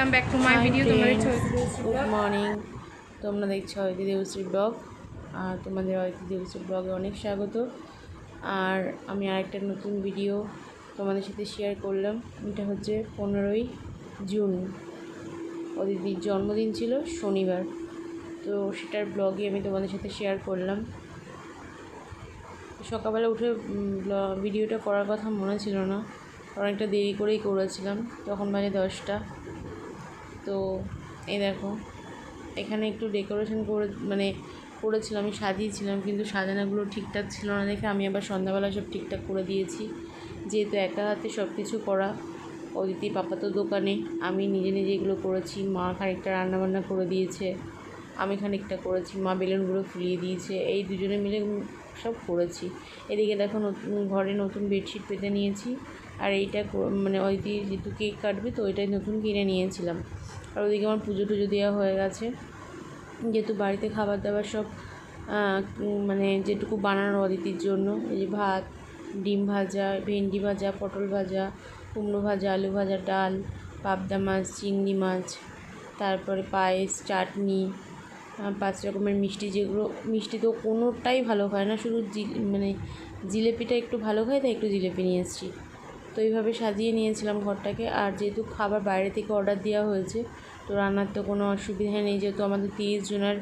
Welcome back to my video তোমরা দেখছ good morning তোমরা দেখছ অয়তি দেবশ্রী ব্লগ আর তোমাদের অয়তি দেবশ্রী ব্লগে অনেক স্বাগত। আর আমি আরেকটা নতুন ভিডিও তোমাদের সাথে শেয়ার করলাম। এটা হচ্ছে পনেরোই জুন। অদিতির জন্মদিন ছিল শনিবার। তো সেটার ব্লগই আমি তোমাদের সাথে শেয়ার করলাম। সকালবেলা উঠে ভিডিওটা করার কথা মনে ছিল না। অনেকটা দেরি করেই করেছিলাম। তখন বাজে দশটা। তো এই দেখো, এখানে একটু ডেকোরেশন করে মানে করেছিলাম, আমি সাজিয়েছিলাম, কিন্তু সাজানোগুলো ঠিকঠাক ছিল না দেখে আমি আবার সন্ধ্যাবেলা সব ঠিকঠাক করে দিয়েছি। যেহেতু একা হাতে সব কিছু করা, অদিতি পাপা তো দোকানে, আমি নিজে নিজে এগুলো করেছি, মা খানিকটা রান্নাবান্না করে দিয়েছে, আমি খানিকটা করেছি, মা বেলুনগুলো ফুলিয়ে দিয়েছে, এই দুজনে মিলে সব করেছি। এদিকে দেখো নতুন ঘরে নতুন বেডশিট পেতে নিয়েছি আর এইটা মানে অদিতি যেহেতু কেক কাটবে, তো ওইটাই নতুন কিনে নিয়েছিলাম। আর ওদিকে আমার পুজো টুজো দেওয়া হয়ে গেছে। যেহেতু বাড়িতে খাবার দাবার সব মানে যেটুকু বানানো অদিতির জন্য, এই যে ভাত, ডিম ভাজা, ভেন্ডি ভাজা, পটল ভাজা, কুমড়ো ভাজা, আলু ভাজা, ডাল, পাবদা মাছ, চিংড়ি মাছ, তারপরে পায়েস, চাটনি পাঁচ রকমের মিষ্টি যেগুলো, মিষ্টি তো কোনোটাই ভালো খায় না, শুধু জি মানে জিলেপিটা একটু ভালো খায় তাই একটু জিলেপি নিয়ে এসেছি। তো এইভাবে সাজিয়ে নিয়েছিলাম ঘরটাকে। আর যেহেতু খাবার বাইরে থেকে অর্ডার দেওয়া হয়েছে, তো রান্নার তো কোনো অসুবিধা নেই। যেহেতু আমাদের তিরিশ জনের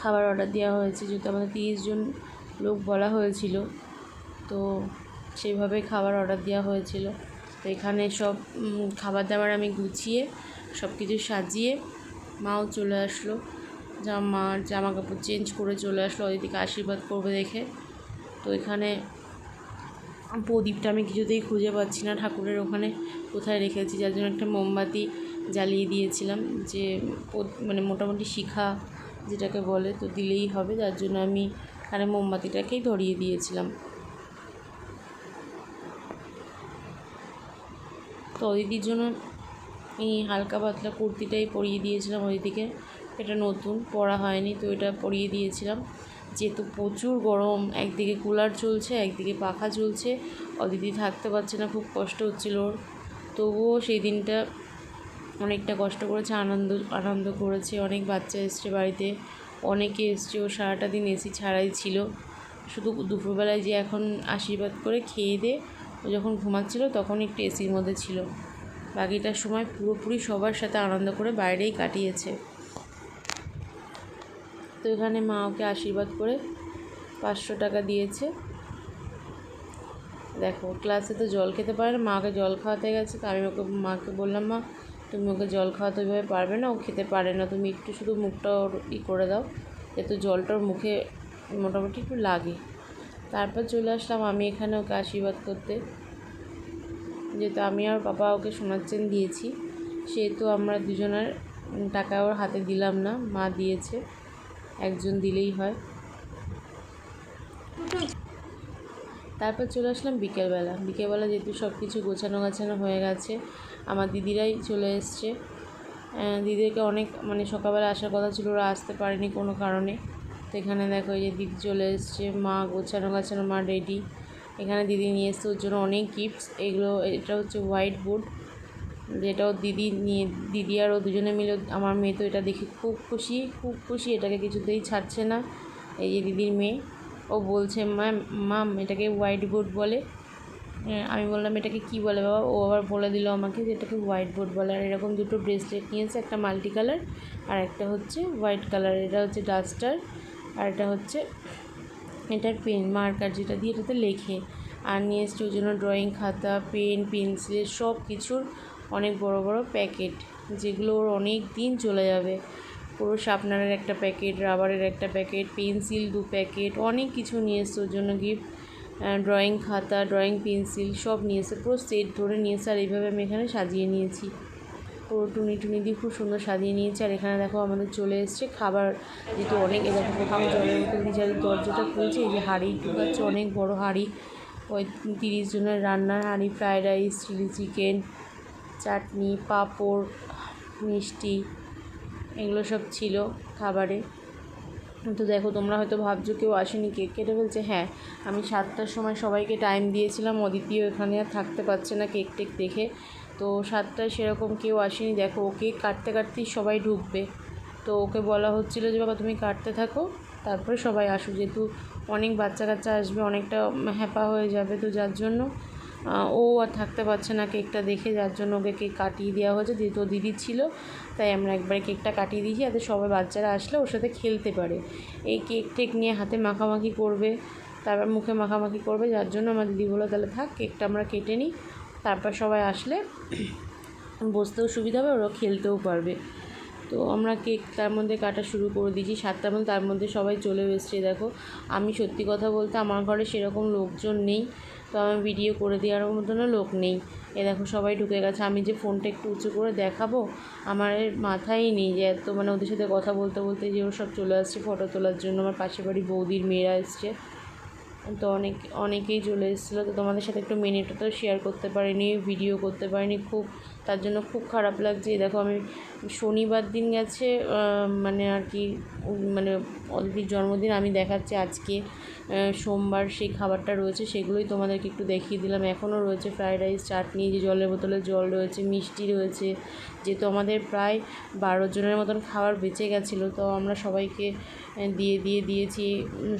খাবার অর্ডার দেওয়া হয়েছে, যেহেতু আমাদের তিরিশ জন লোক বলা হয়েছিল, তো সেইভাবেই খাবার অর্ডার দেওয়া হয়েছিল। তো এখানে সব খাবার দাবার আমি গুছিয়ে সব কিছু সাজিয়ে মাও চলে আসলো। মার জামা কাপড় চেঞ্জ করে চলে আসলো, ওদিকে আশীর্বাদ করবে দেখে। তো এখানে প্রদীপটা আমি কিছুতেই খুঁজে পাচ্ছি না ঠাকুরের ওখানে কোথায় রেখেছি, যার জন্য একটা মোমবাতি জ্বালিয়ে দিয়েছিলাম যে মানে মোটামুটি শিখা যেটাকে বলে তো দিলেই হবে, যার জন্য আমি এখানে মোমবাতিটাকেই ধরিয়ে দিয়েছিলাম। তো অদিতির জন্য এই হালকা পাতলা কুর্তিটাই পরিয়ে দিয়েছিলাম অদিতিকে এটা নতুন, পরা হয়নি তো এটা পরিয়ে দিয়েছিলাম। যেহেতু প্রচুর গরম, একদিকে কুলার চলছে, একদিকে পাখা চলছে, অদিতি থাকতে পারছে না, খুব কষ্ট হচ্ছিল ওর। তবুও সেই দিনটা অনেকটা কষ্ট করেছে, আনন্দ আনন্দ করেছে। অনেক বাচ্চা এসছে বাড়িতে, অনেকে এসছে, ও সারাটা দিন এসি ছাড়াই ছিল। শুধু দুপুরবেলায় যে এখন আশীর্বাদ করে খেয়ে দিয়ে ও যখন ঘুমাচ্ছিল তখন একটু এসির মধ্যে ছিল। বাকিটার সময় পুরোপুরি সবার সাথে আনন্দ করে বাইরেই কাটিয়েছে। তো এখানে মা ওকে আশীর্বাদ করে পাঁচশো টাকা দিয়েছে। দেখো ক্লাসে তো জল খেতে পারে না, মাকে জল খাওয়াতে গেছে, তো আমি ওকে, মাকে বললাম, মা, তুমি ওকে জল খাওয়াতে ওইভাবে পারবে না, ও খেতে পারে না, তুমি একটু শুধু মুখটা ওর ই করে দাও যাতে জলটা ওর মুখে মোটামুটি একটু লাগে। তারপর চলে আসলাম আমি এখানে ওকে আশীর্বাদ করতে। যেহেতু আমি আর বাবা ওকে সোনার চেন দিয়েছি, সেহেতু আমরা দুজনের টাকা ওর হাতে দিলাম না, মা দিয়েছে। একজন দিলেই হয়। তারপর চলে আসলাম বিকেলবেলা। বিকেলবেলা যেহেতু সব কিছু গোছানো গাছানো হয়ে গেছে, আমার দিদিরাই চলে এসছে। দিদিকে অনেক মানে সকালবেলা আসার কথা ছিল, ওরা আসতে পারেনি কোনো কারণে। তো এখানে দেখো এই যে দিদি চলে এসছে, মা গোছানো গাছানো, মা রেডি এখানে দিদি নিয়ে এসছে ওর জন্য অনেক গিফটস এগুলো, এটা হচ্ছে হোয়াইট বোর্ড যেটা ওর দিদি নিয়ে দিদি আর ও দুজনে মিলে আমার মেয়ে তো এটা দেখে খুব খুশি খুব খুশি এটাকে কিছুতেই ছাড়ছে না। এই যে দিদির মেয়ে ও বলছে ম্যাম মাম এটাকে হোয়াইট বোর্ড বলে। হ্যাঁ, আমি বললাম এটাকে কী বলে বাবা? ও আবার বলে দিল আমাকে যে এটাকে হোয়াইট বোর্ড বলে। আর এরকম দুটো ব্রেসলেট নিয়েছে একটা মাল্টি কালার আর একটা হচ্ছে হোয়াইট কালার এটা হচ্ছে ডাস্টার আর এটা হচ্ছে এটার পেন মার্কার যেটা দিয়ে এটাতে লেখে। আর নিয়ে এসছে ওই জন্য ড্রয়িং খাতা পেন পেন্সিল সব কিছুর অনেক বড় বড় প্যাকেট, যেগুলো ওর অনেক দিন চলে যাবে। পুরো শার্পনারের একটা প্যাকেট, রাবারের একটা প্যাকেট, পেন্সিল দু প্যাকেট, অনেক কিছু নিয়ে এসছে ওর জন্য গিফট ড্রয়িং খাতা ড্রয়িং পেন্সিল সব নিয়ে এসে পুরো সেট ধরে নিয়ে এসে আর এইভাবে আমি এখানে সাজিয়ে নিয়েছি। পুরো টুনি টুনি দিয়ে খুব সুন্দর সাজিয়ে নিয়েছে। আর এখানে দেখো আমাদের চলে এসছে খাবার, যেহেতু অনেক এ দেখো প্রথমে জলের দিয়েছে আর দরজাটা খুলছে, এই যে হাঁড়ি ঢুকাচ্ছে, অনেক বড় হাঁড়ি। ওই তিরিশ জনের রান্নার হাঁড়ি ফ্রায়েড রাইস চিলি চিকেন চাটনি, পাঁপড়, মিষ্টি, এগুলো সব ছিল খাবারে। তো দেখো, তোমরা হয়তো ভাবছ কেউ আসেনি কেক কেটে ফেলছে। হ্যাঁ আমি সাতটার সময় সবাইকে টাইম দিয়েছিলাম। অদিতিও এখানে আর থাকতে পারছে না কেক টেক দেখে। তো সাতটায় সেরকম কেউ আসেনি। দেখো, ও কেক কাটতে কাটতেই সবাই ঢুকবে। তো ওকে বলা হচ্ছিল যে, বাবা, তুমি কাটতে থাকো, তারপরে সবাই আসো। যেহেতু অনেক বাচ্চা কাচ্চা আসবে, অনেকটা হ্যাপা হয়ে যাবে তো যার জন্য। ও আর থাকতে পারছে না কেকটা দেখে, যার জন্য ওকে কেক কাটিয়ে দেওয়া হয়েছে। যেহেতু দিদি ছিল, তাই আমরা একবারে কেকটা কাটিয়ে দিয়েছি। যাতে সবাই বাচ্চারা আসলে ওর সাথে খেলতে পারে। এই কেক টেক নিয়ে হাতে মাখামাখি করবে তারপর মুখে মাখামাখি করবে, যার জন্য আমার দিদি বলল, তাহলে থাক, কেকটা আমরা কেটে নিই। তারপর সবাই আসলে বসতেও সুবিধা হবে ওরা খেলতেও পারবে। তো আমরা কেক তার মধ্যে কাটা শুরু করে দিয়েছি, সাতটার মধ্যে তার মধ্যে সবাই চলে এসছে, দেখো। আমি সত্যি কথা বলতে আমার ঘরে সেরকম লোকজন নেই, তো আমার ভিডিও করে দেওয়ার মতনও লোক নেই। এ দেখো সবাই ঢুকে গেছে, আমি যে ফোনটা একটু উঁচু করে দেখাবো, আমার মাথায় নেই যে এত মানে ওদের সাথে কথা বলতে বলতে যে সব চলে আসছে ফটো তোলার জন্য, আমার পাশের বাড়ি বৌদির মেয়েরা এসছে। তো অনেক, অনেকেই চলে এসেছিল, তো তোমাদের সাথে একটু মিনিটও তো শেয়ার করতে পারিনি ভিডিও করতে পারিনি, খুব তার জন্য খুব খারাপ লাগছে। দেখো আমি শনিবার দিন গেছে মানে আর কি মানে অদিতির জন্মদিন, আমি দেখাচ্ছি আজকে সোমবার সেই খাবারটা রয়েছে, সেগুলোই তোমাদেরকে একটু দেখিয়ে দিলাম। এখনও রয়েছে ফ্রায়েড রাইস, চাটনি যে জলের বোতলে জল রয়েছে, মিষ্টি রয়েছে, যেহেতু আমাদের প্রায় বারো জনের মতন খাবার বেঁচে গেছিল, তো আমরা সবাইকে দিয়ে দিয়ে দিয়েছি,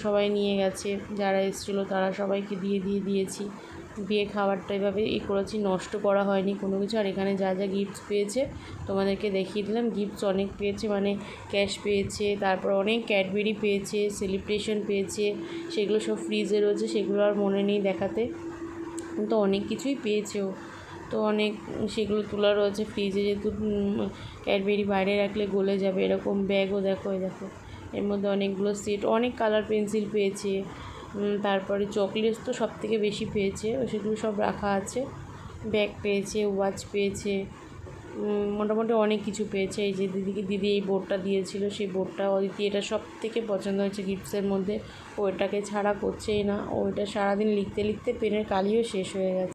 সবাই নিয়ে গেছে, যারা এসেছিল তারা সবাইকে দিয়ে দিয়ে দিয়েছি। দিয়ে খাবারটা এভাবে ই করেছি, নষ্ট করা হয়নি কোনো কিছু। আর এখানে যা যা গিফটস পেয়েছে, তোমাদেরকে দেখিয়ে দিলাম। গিফটস অনেক পেয়েছে মানে ক্যাশ পেয়েছে, তারপর অনেক ক্যাডবেরি পেয়েছে সেলিব্রেশন পেয়েছে, সেগুলো সব ফ্রিজে রয়েছে, সেগুলো আর মনে নেই দেখাতে। তো অনেক কিছুই পেয়েছে ও তো অনেক সেগুলো তোলা রয়েছে ফ্রিজে যেহেতু ক্যাডবেরি বাইরে রাখলে গলে যাবে, এরকম ব্যাগও দেখো দেখো। এর মধ্যে অনেকগুলো সেট অনেক কালার পেন্সিল পেয়েছে। তারপরে চকলেটস তো সব থেকে বেশি পেয়েছে সেগুলো সব রাখা আছে। ব্যাগ পেয়েছে, ওয়াচ পেয়েছে মোটামুটি অনেক কিছু পেয়েছে। এই যে দিদিকে, দিদি এই বোর্ডটা দিয়েছিল, সেই বোর্ডটা অদিতি এটা সব থেকে পছন্দ হয়েছে গিফটসের মধ্যে। ও এটাকে ছাড়া করছেই না, ও এটা সারাদিন লিখতে লিখতে পেনের কালিও শেষ হয়ে গেছে।